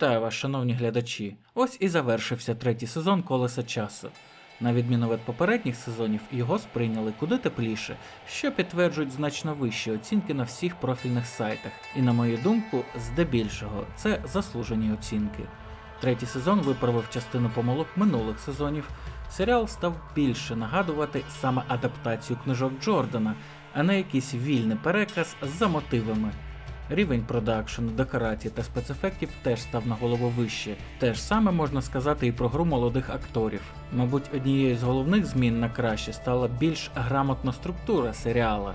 Вітаю вас, шановні глядачі. Ось і завершився третій сезон колеса часу. На відміну від попередніх сезонів, його сприйняли куди тепліше, що підтверджують значно вищі оцінки на всіх профільних сайтах. І на мою думку, здебільшого, це заслужені оцінки. Третій сезон виправив частину помилок минулих сезонів. Серіал став більше нагадувати саме адаптацію книжок Джордана, а не якийсь вільний переказ за мотивами. Рівень продакшену, декорацій та спецефектів теж став на голову вище. Те ж саме можна сказати і про гру молодих акторів. Мабуть, однією з головних змін на краще стала більш грамотна структура серіала.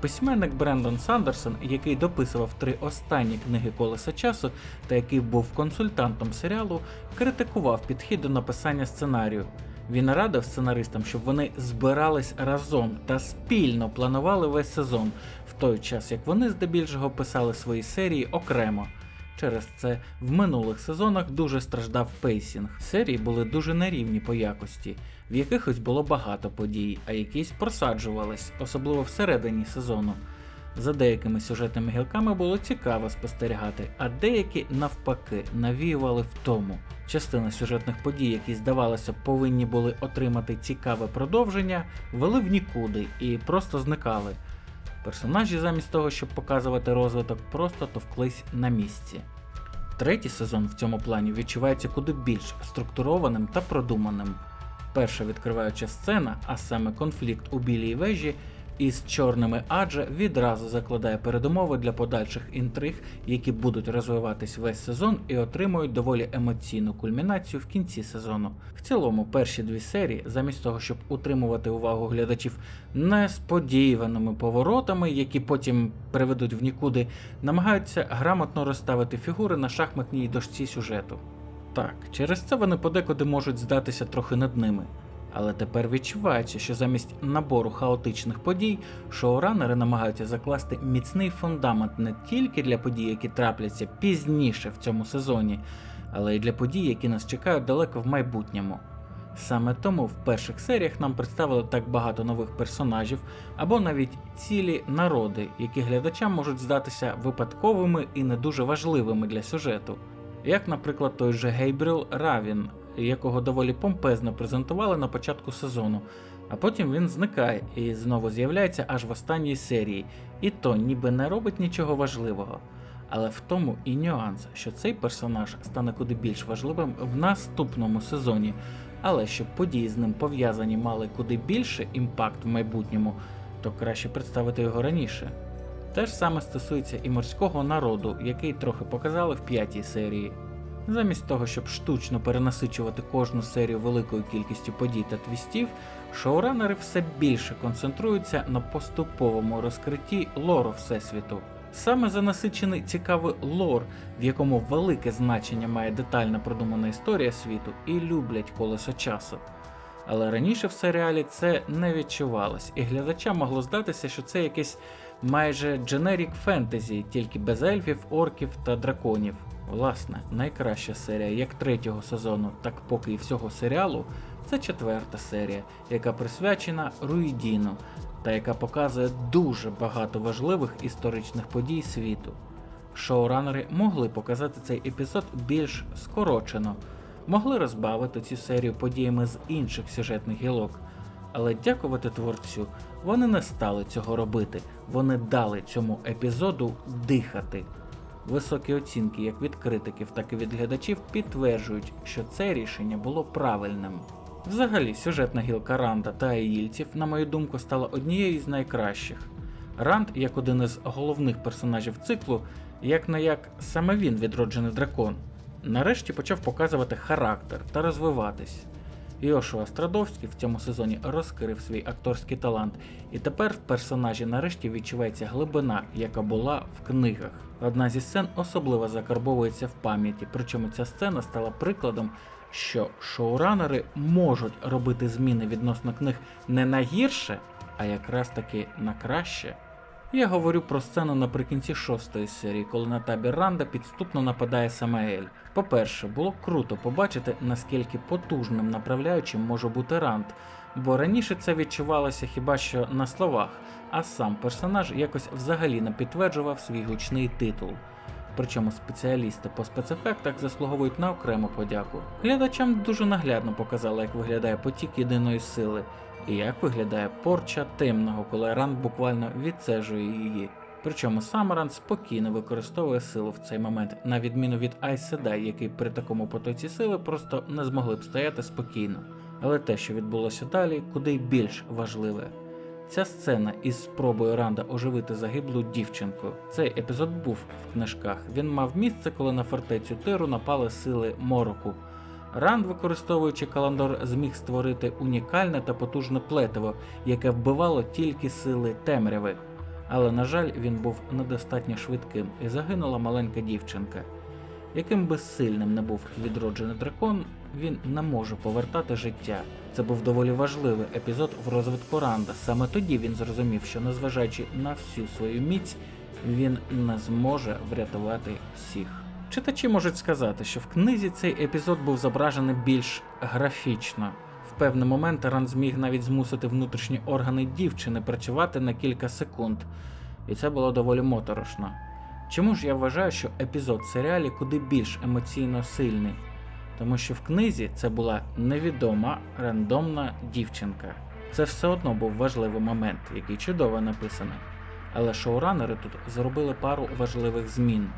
Письменник Брендон Сандерсон, який дописував три останні книги колеса часу та який був консультантом серіалу, критикував підхід до написання сценарію. Він радив сценаристам, щоб вони збирались разом та спільно планували весь сезон, в той час як вони здебільшого писали свої серії окремо. Через це в минулих сезонах дуже страждав пейсінг. Серії були дуже нерівні по якості, в якихось було багато подій, а якісь просаджувались, особливо всередині сезону. За деякими сюжетними гілками було цікаво спостерігати, а деякі навпаки навіювали втому. Частина сюжетних подій, які здавалося повинні були отримати цікаве продовження, вели в нікуди і просто зникали. Персонажі, замість того, щоб показувати розвиток, просто товклись на місці. Третій сезон в цьому плані відчувається куди більш структурованим та продуманим. Перша відкриваюча сцена, а саме конфлікт у білій вежі, із чорними адже відразу закладає передумови для подальших інтриг, які будуть розвиватись весь сезон і отримують доволі емоційну кульмінацію в кінці сезону. В цілому, перші дві серії, замість того, щоб утримувати увагу глядачів несподіваними поворотами, які потім приведуть в нікуди, намагаються грамотно розставити фігури на шахматній дошці сюжету. Так, через це вони подекуди можуть здатися трохи над ними. Але тепер відчувається, що замість набору хаотичних подій шоуранери намагаються закласти міцний фундамент не тільки для подій, які трапляться пізніше в цьому сезоні, але й для подій, які нас чекають далеко в майбутньому. Саме тому в перших серіях нам представили так багато нових персонажів або навіть цілі народи, які глядачам можуть здатися випадковими і не дуже важливими для сюжету. Як, наприклад, той же Гейбріл Равін, якого доволі помпезно презентували на початку сезону, а потім він зникає і знову з'являється аж в останній серії, і то ніби не робить нічого важливого. Але в тому і нюанс, що цей персонаж стане куди більш важливим в наступному сезоні, але щоб події з ним пов'язані мали куди більше імпакт в майбутньому, то краще представити його раніше. Те ж саме стосується і морського народу, який трохи показали в п'ятій серії. Замість того, щоб штучно перенасичувати кожну серію великою кількістю подій та твістів, шоуранери все більше концентруються на поступовому розкритті лору Всесвіту. Саме за насичений цікавий лор, в якому велике значення має детально продумана історія світу, і люблять колесо часу. Але раніше в серіалі це не відчувалось, і глядачам могло здатися, що це якесь майже дженерік фентезі, тільки без ельфів, орків та драконів. Власне, найкраща серія як третього сезону, так поки і всього серіалу, це четверта серія, яка присвячена Руїдіну, та яка показує дуже багато важливих історичних подій світу. Шоуранери могли показати цей епізод більш скорочено, могли розбавити цю серію подіями з інших сюжетних гілок. Але дякувати творцю, вони не стали цього робити, вони дали цьому епізоду дихати. Високі оцінки як від критиків, так і від глядачів підтверджують, що це рішення було правильним. Взагалі, сюжетна гілка Ранда та Аїльців, на мою думку, стала однією з найкращих. Ранд, як один із головних персонажів циклу, як не як саме він відроджений дракон, нарешті почав показувати характер та розвиватись. Йошуа Страдовський в цьому сезоні розкрив свій акторський талант, і тепер в персонажі нарешті відчувається глибина, яка була в книгах. Одна зі сцен особливо закарбовується в пам'яті, причому ця сцена стала прикладом, що шоуранери можуть робити зміни відносно книг не на гірше, а якраз таки на краще. Я говорю про сцену наприкінці шостої серії, коли на табір Ранда підступно нападає Самаель. По-перше, було круто побачити, наскільки потужним направляючим може бути Ранд, бо раніше це відчувалося хіба що на словах, а сам персонаж якось взагалі не підтверджував свій гучний титул. Причому спеціалісти по спецефектах заслуговують на окрему подяку. Глядачам дуже наглядно показали, як виглядає потік єдиної сили, і як виглядає порча темного, коли Ранд буквально відцежує її. Причому сам Ранд спокійно використовує силу в цей момент, на відміну від Айседай, який при такому потоці сили просто не змогли б стояти спокійно. Але те, що відбулося далі, куди більш важливе. Ця сцена із спробою Ранда оживити загиблу дівчинку. Цей епізод був в книжках. Він мав місце, коли на фортецю Тиру напали сили мороку. Ранд, використовуючи каландор, зміг створити унікальне та потужне плетиво, яке вбивало тільки сили темряви. Але, на жаль, він був недостатньо швидким і загинула маленька дівчинка. Яким би сильним не був відроджений дракон, він не може повертати життя. Це був доволі важливий епізод в розвитку Ранда. Саме тоді він зрозумів, що незважаючи на всю свою міць, він не зможе врятувати всіх. Читачі можуть сказати, що в книзі цей епізод був зображений більш графічно. В певний момент Ран зміг навіть змусити внутрішні органи дівчини працювати на кілька секунд, і це було доволі моторошно. Чому ж я вважаю, що епізод в серіалі куди більш емоційно сильний? Тому що в книзі це була невідома рандомна дівчинка. Це все одно був важливий момент, який чудово написаний. Але шоуранери тут зробили пару важливих змін.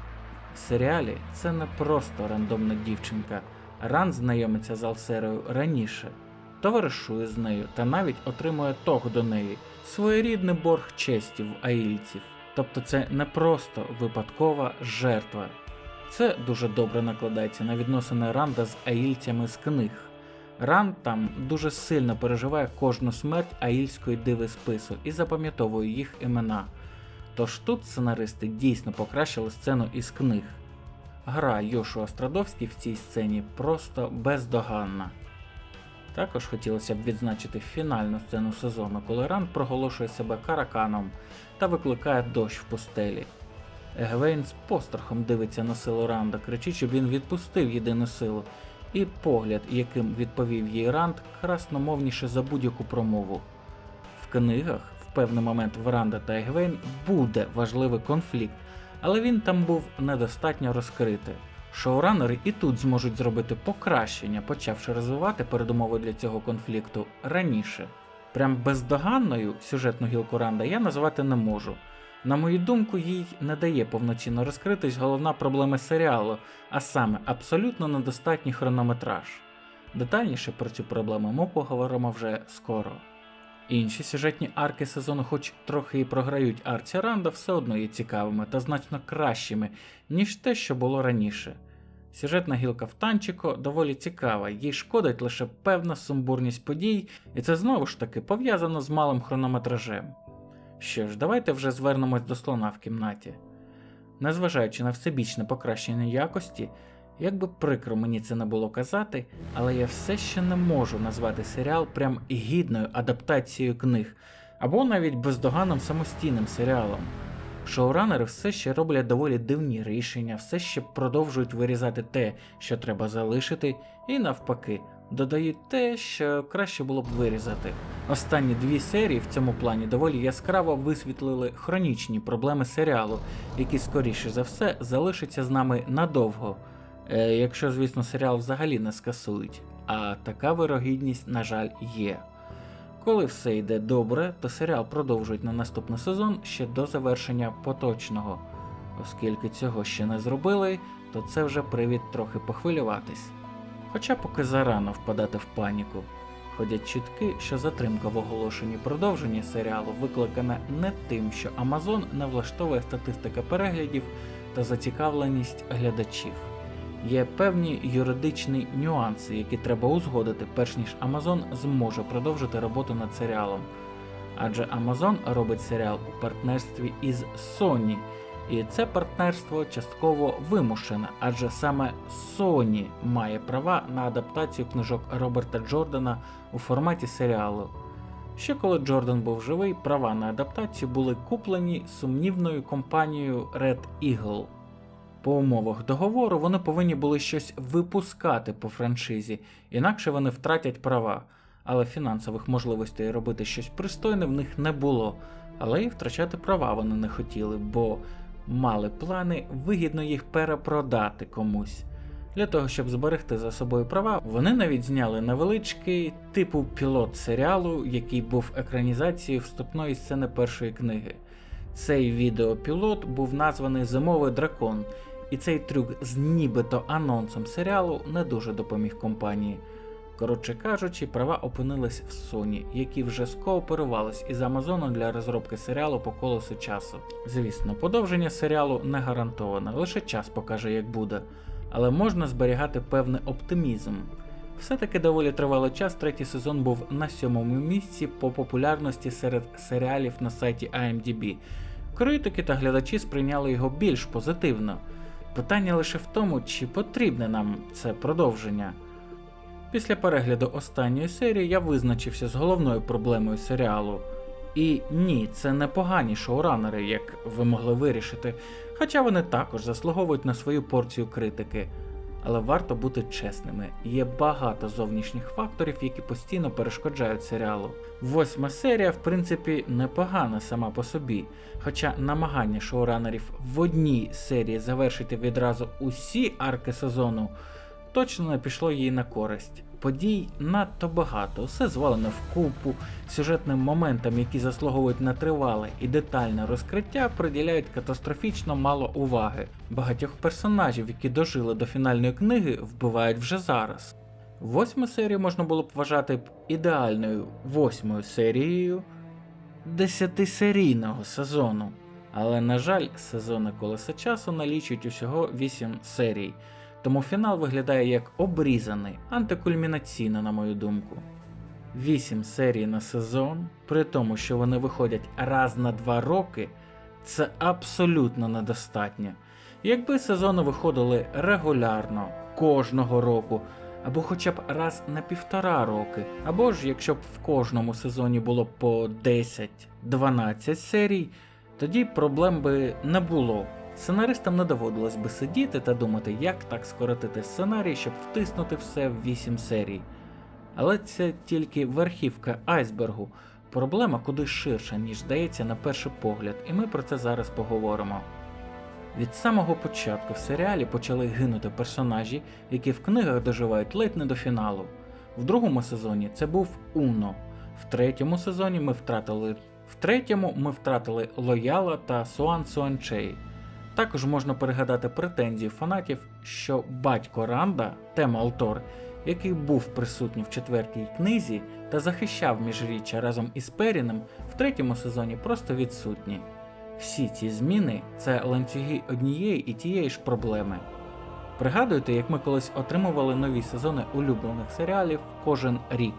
В серіалі це не просто рандомна дівчинка. Ран знайомиться з Алсерою раніше, товаришує з нею та навіть отримує тог до неї, своєрідний борг честі в аїльців. Тобто це не просто випадкова жертва. Це дуже добре накладається на відносини Ранда з аїльцями з книг. Ранд там дуже сильно переживає кожну смерть аїльської диви спису і запам'ятовує їх імена. Тож тут сценаристи дійсно покращили сцену із книг. Гра Йошуа Страдовський в цій сцені просто бездоганна. Також хотілося б відзначити фінальну сцену сезону, коли Ранд проголошує себе караканом та викликає дощ в пустелі. Егвейн з пострахом дивиться на силу Ранда, кричить, щоб він відпустив єдину силу, і погляд, яким відповів їй Ранд, красномовніше за будь-яку промову. В книгах в певний момент в Ранда та Егвейн буде важливий конфлікт, але він там був недостатньо розкритий. Шоуранери і тут зможуть зробити покращення, почавши розвивати передумови для цього конфлікту раніше. Прям бездоганною сюжетну гілку Ранда я назвати не можу. На мою думку, їй не дає повноцінно розкритись головна проблема серіалу, а саме абсолютно недостатній хронометраж. Детальніше про цю проблему ми поговоримо вже скоро. Інші сюжетні арки сезону, хоч трохи і програють арці Ранда, все одно є цікавими та значно кращими, ніж те, що було раніше. Сюжетна гілка в Танчико доволі цікава, їй шкодить лише певна сумбурність подій, і це знову ж таки пов'язано з малим хронометражем. Що ж, давайте вже звернемось до слона в кімнаті. Незважаючи на всебічне покращення якості, як би прикро мені це не було казати, але я все ще не можу назвати серіал прям гідною адаптацією книг, або навіть бездоганним самостійним серіалом. Шоуранери все ще роблять доволі дивні рішення, все ще продовжують вирізати те, що треба залишити, і навпаки, додають те, що краще було б вирізати. Останні дві серії в цьому плані доволі яскраво висвітлили хронічні проблеми серіалу, які, скоріше за все, залишаться з нами надовго. Е, якщо, звісно, серіал взагалі не скасують, а така вирогідність, на жаль, є. Коли все йде добре, то серіал продовжують на наступний сезон ще до завершення поточного. Оскільки цього ще не зробили, то це вже привід трохи похвилюватись. Хоча поки зарано впадати в паніку. Ходять чутки, що затримка в оголошенні продовження серіалу викликана не тим, що Amazon не влаштовує статистика переглядів та зацікавленість глядачів. Є певні юридичні нюанси, які треба узгодити, перш ніж Amazon зможе продовжити роботу над серіалом. Адже Amazon робить серіал у партнерстві із Sony, і це партнерство частково вимушене, адже саме Sony має права на адаптацію книжок Роберта Джордана у форматі серіалу. Ще коли Джордан був живий, права на адаптацію були куплені сумнівною компанією Red Eagle. По умовах договору вони повинні були щось випускати по франшизі, інакше вони втратять права. Але фінансових можливостей робити щось пристойне в них не було, але і втрачати права вони не хотіли, бо мали плани вигідно їх перепродати комусь. Для того, щоб зберегти за собою права, вони навіть зняли невеличкий типу пілот серіалу, який був екранізацією вступної сцени першої книги. Цей відеопілот був названий Зимовий дракон, і цей трюк з нібито анонсом серіалу не дуже допоміг компанії. Коротше кажучи, права опинились в Sony, які вже скооперувались із Amazon для розробки серіалу по колесу часу. Звісно, подовження серіалу не гарантоване, лише час покаже, як буде, але можна зберігати певний оптимізм. Все-таки доволі тривалий час третій сезон був на сьомому місці по популярності серед серіалів на сайті IMDb. Критики та глядачі сприйняли його більш позитивно. Питання лише в тому, чи потрібне нам це продовження. Після перегляду останньої серії я визначився з головною проблемою серіалу. І ні, це не погані шоуранери, як ви могли вирішити, хоча вони також заслуговують на свою порцію критики. Але варто бути чесними, є багато зовнішніх факторів, які постійно перешкоджають серіалу. Восьма серія, в принципі, непогана сама по собі, хоча намагання шоуранерів в одній серії завершити відразу усі арки сезону точно не пішло їй на користь. Подій надто багато, все звалено в купу, сюжетним моментам, які заслуговують на тривале і детальне розкриття, приділяють катастрофічно мало уваги. Багатьох персонажів, які дожили до фінальної книги, вбивають вже зараз. Восьму серію можна було б вважати ідеальною восьмою серією десятисерійного сезону. Але, на жаль, сезони колеса часу налічують усього 8 серій, тому фінал виглядає як обрізаний, антикульмінаційно, на мою думку. 8 серій на сезон, при тому, що вони виходять раз на 2 роки, це абсолютно недостатньо. Якби сезони виходили регулярно, кожного року, або хоча б раз на півтора роки, або ж якщо б в кожному сезоні було по 10-12 серій, тоді проблем би не було. Сценаристам не доводилось би сидіти та думати, як так скоротити сценарій, щоб втиснути все в 8 серій. Але це тільки верхівка айсбергу. Проблема куди ширша, ніж здається на перший погляд, і ми про це зараз поговоримо. Від самого початку в серіалі почали гинути персонажі, які в книгах доживають ледь не до фіналу. В другому сезоні це був Уно, в третьому сезоні ми втратили в третьому ми втратили Лояла та Суан Суанчей. Також можна перегадати претензії фанатів, що батько Ранда, Тема Алтор, який був присутній в четвертій книзі та захищав міжріччя разом із Періном, в третьому сезоні просто відсутні. Всі ці зміни це ланцюги однієї і тієї ж проблеми. Пригадуєте, як ми колись отримували нові сезони улюблених серіалів кожен рік.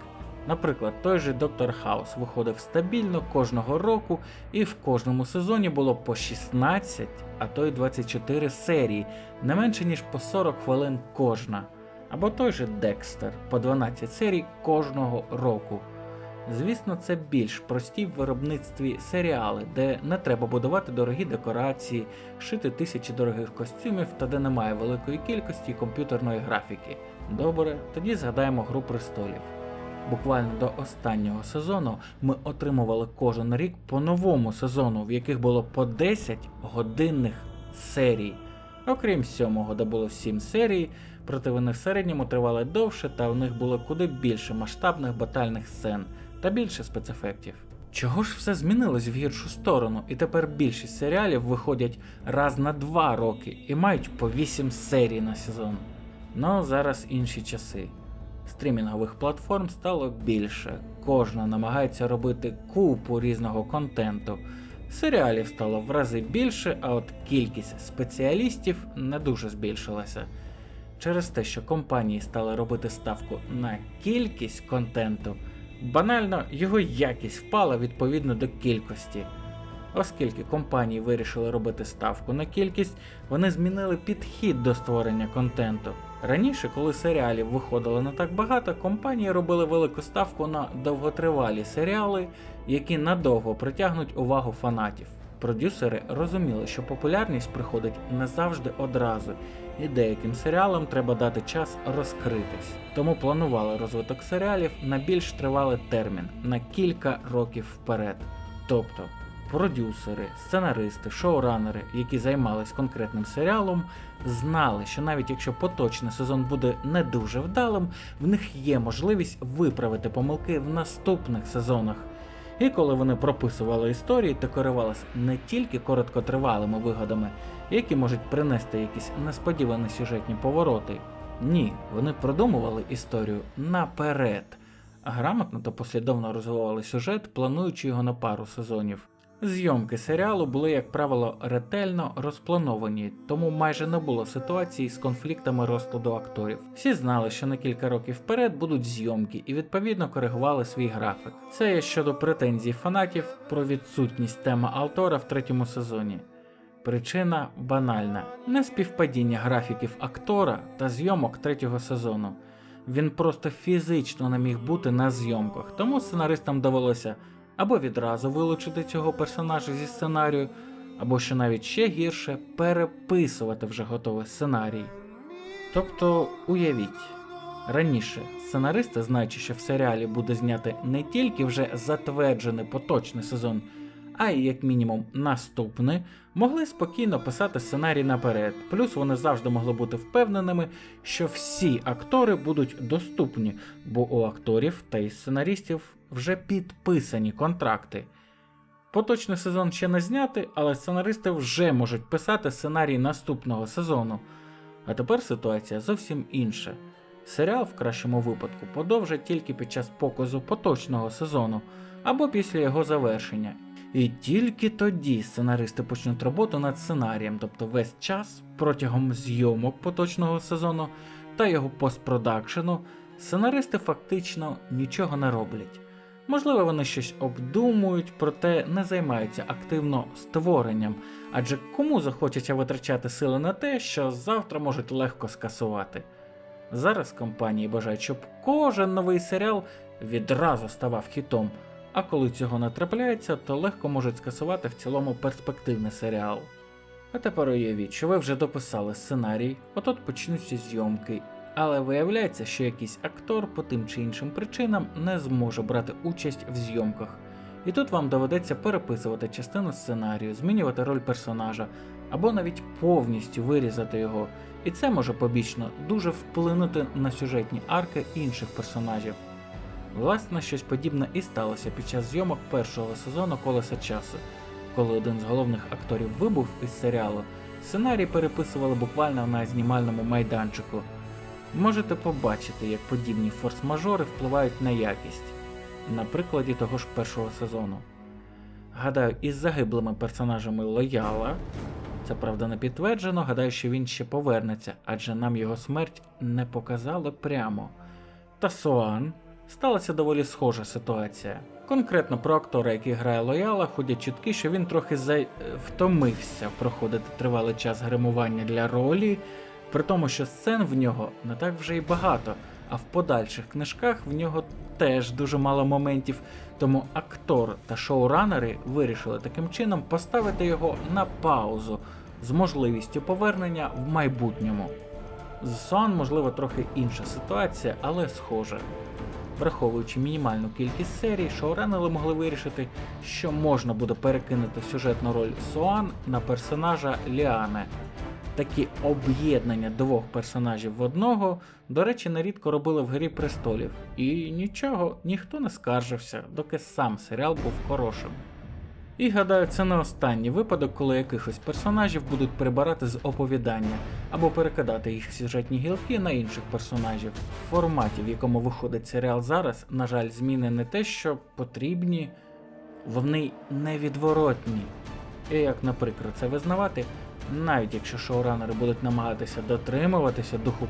Наприклад, той же Доктор Хаус виходив стабільно кожного року, і в кожному сезоні було по 16, а то й 24 серії, не менше ніж по 40 хвилин кожна. Або той же Декстер по 12 серій кожного року. Звісно, це більш прості в виробництві серіали, де не треба будувати дорогі декорації, шити тисячі дорогих костюмів та де немає великої кількості комп'ютерної графіки. Добре, тоді згадаємо Гру престолів. Буквально до останнього сезону ми отримували кожен рік по новому сезону, в яких було по 10 годинних серій. Окрім сьомого, де було 7 серій, проте вони в середньому тривали довше, та в них було куди більше масштабних батальних сцен та більше спецефектів. Чого ж все змінилось в гіршу сторону, і тепер більшість серіалів виходять раз на 2 роки і мають по 8 серій на сезон. Ну зараз інші часи. Стрімінгових платформ стало більше, кожна намагається робити купу різного контенту. Серіалів стало в рази більше, а от кількість спеціалістів не дуже збільшилася. Через те, що компанії стали робити ставку на кількість контенту, банально його якість впала відповідно до кількості. Оскільки компанії вирішили робити ставку на кількість, вони змінили підхід до створення контенту. Раніше, коли серіалів виходило не так багато, компанії робили велику ставку на довготривалі серіали, які надовго притягнуть увагу фанатів. Продюсери розуміли, що популярність приходить не завжди одразу, і деяким серіалам треба дати час розкритись. Тому планували розвиток серіалів на більш тривалий термін на кілька років вперед. Тобто продюсери, сценаристи, шоуранери, які займались конкретним серіалом, знали, що навіть якщо поточний сезон буде не дуже вдалим, в них є можливість виправити помилки в наступних сезонах. І коли вони прописували історії, то керувалися не тільки короткотривалими вигадами, які можуть принести якісь несподівані сюжетні повороти. Ні, вони продумували історію наперед, грамотно та послідовно розвивали сюжет, плануючи його на пару сезонів. Зйомки серіалу були, як правило, ретельно розплановані, тому майже не було ситуацій з конфліктами розкладу акторів. Всі знали, що на кілька років вперед будуть зйомки і відповідно коригували свій графік. Це є щодо претензій фанатів про відсутність теми Алтора в третьому сезоні. Причина банальна: неспівпадіння графіків актора та зйомок третього сезону. Він просто фізично не міг бути на зйомках, тому сценаристам довелося або відразу вилучити цього персонажа зі сценарію, або що навіть ще гірше переписувати вже готовий сценарій. Тобто, уявіть, раніше сценаристи, знаючи, що в серіалі буде зняти не тільки вже затверджений поточний сезон, а й як мінімум наступний, могли спокійно писати сценарій наперед. Плюс вони завжди могли бути впевненими, що всі актори будуть доступні, бо у акторів та й сценаристів вже підписані контракти. Поточний сезон ще не знятий, але сценаристи вже можуть писати сценарій наступного сезону. А тепер ситуація зовсім інша. Серіал в кращому випадку подовжать тільки під час показу поточного сезону або після його завершення. І тільки тоді сценаристи почнуть роботу над сценарієм, тобто весь час протягом зйомок поточного сезону та його постпродакшену сценаристи фактично нічого не роблять. Можливо, вони щось обдумують, проте не займаються активно створенням, адже кому захочеться витрачати сили на те, що завтра можуть легко скасувати. Зараз компанії бажають, щоб кожен новий серіал відразу ставав хітом, а коли цього не трапляється, то легко можуть скасувати в цілому перспективний серіал. А тепер уявіть, що ви вже дописали сценарій, отот почнуться зйомки, але виявляється, що якийсь актор по тим чи іншим причинам не зможе брати участь в зйомках. І тут вам доведеться переписувати частину сценарію, змінювати роль персонажа, або навіть повністю вирізати його, і це може побічно дуже вплинути на сюжетні арки інших персонажів. Власне, щось подібне і сталося під час зйомок першого сезону Колеса часу, коли один з головних акторів вибув із серіалу, сценарій переписували буквально на знімальному майданчику. Можете побачити, як подібні форс-мажори впливають на якість, на прикладі того ж першого сезону. Гадаю, із загиблими персонажами Лояла, це правда не підтверджено, гадаю, що він ще повернеться, адже нам його смерть не показали прямо. Та Соан сталася доволі схожа ситуація. Конкретно про актора, який грає Лояла, ходять чутки, що він трохи за... е, втомився проходити тривалий час гримування для ролі, при тому, що сцен в нього не так вже й багато, а в подальших книжках в нього теж дуже мало моментів, тому актор та шоуранери вирішили таким чином поставити його на паузу з можливістю повернення в майбутньому. З Сон, можливо, трохи інша ситуація, але схожа. Враховуючи мінімальну кількість серій, шоуранери могли вирішити, що можна буде перекинути сюжетну роль Соан на персонажа Ліане. Такі об'єднання двох персонажів в одного, до речі, нерідко робили в Грі престолів. І нічого, ніхто не скаржився, доки сам серіал був хорошим. І гадаю, це не останній випадок, коли якихось персонажів будуть прибирати з оповідання або перекидати їх сюжетні гілки на інших персонажів. В форматі, в якому виходить серіал зараз, на жаль, зміни не те, що потрібні, вони невідворотні. І як, наприклад, це визнавати, навіть якщо шоуранери будуть намагатися дотримуватися духу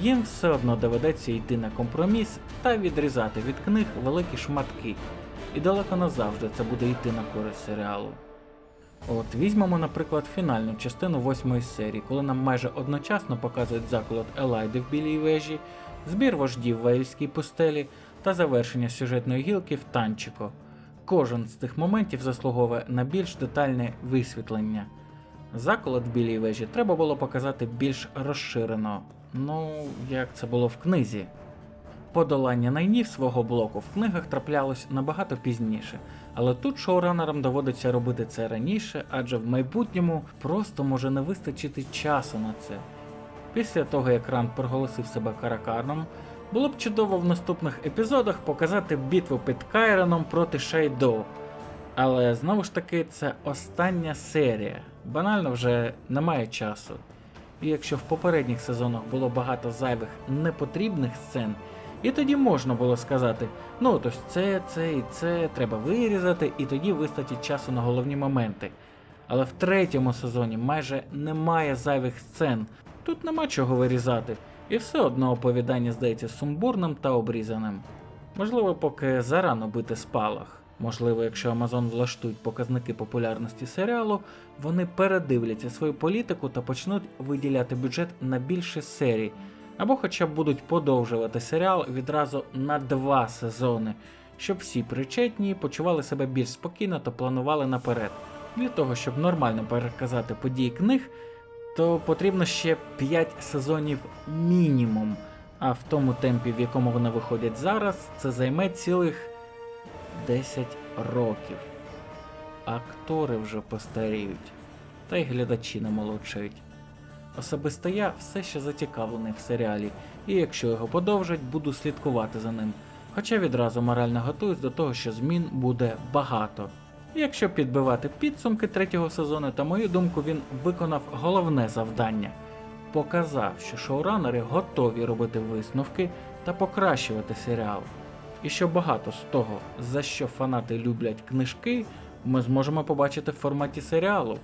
їм все одно доведеться йти на компроміс та відрізати від книг великі шматки. І далеко не завжди це буде йти на користь серіалу. От візьмемо, наприклад, фінальну частину восьмої серії, коли нам майже одночасно показують заклад Елайди в білій вежі, збір вождів в Ваїльській пустелі та завершення сюжетної гілки в Танчико. Кожен з цих моментів заслуговує на більш детальне висвітлення. Заколот білій вежі треба було показати більш розширено, ну як це було в книзі. Подолання найнів свого блоку в книгах траплялось набагато пізніше, але тут шоуранерам доводиться робити це раніше, адже в майбутньому просто може не вистачити часу на це. Після того, як Ранд проголосив себе каракарном, було б чудово в наступних епізодах показати битву під Кайроном проти Шайдоу. Але знову ж таки, це остання серія. Банально вже немає часу. І якщо в попередніх сезонах було багато зайвих непотрібних сцен, і тоді можна було сказати: ну ось це, це і це треба вирізати, і тоді вистачить часу на головні моменти. Але в третьому сезоні майже немає зайвих сцен, тут нема чого вирізати, і все одно оповідання здається сумбурним та обрізаним. Можливо, поки зарано бити спалах. Можливо, якщо Amazon влаштують показники популярності серіалу, вони передивляться свою політику та почнуть виділяти бюджет на більше серій, або хоча б будуть подовжувати серіал відразу на два сезони, щоб всі причетні почували себе більш спокійно та планували наперед. Для того, щоб нормально переказати події книг, то потрібно ще 5 сезонів мінімум. А в тому темпі, в якому вони виходять зараз, це займе цілих 10 років. Актори вже постаріють, та й глядачі не молодшають. Особисто я все ще зацікавлений в серіалі, і якщо його подовжать, буду слідкувати за ним. Хоча відразу морально готуюсь до того, що змін буде багато. Якщо підбивати підсумки третього сезону, то мою думку він виконав головне завдання показав, що шоуранери готові робити висновки та покращувати серіал. І що багато з того, за що фанати люблять книжки, ми зможемо побачити в форматі серіалу.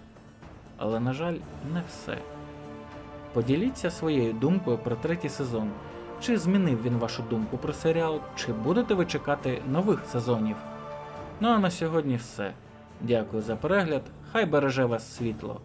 Але, на жаль, не все. Поділіться своєю думкою про третій сезон. Чи змінив він вашу думку про серіал, чи будете ви чекати нових сезонів? Ну а на сьогодні все. Дякую за перегляд. Хай береже вас світло.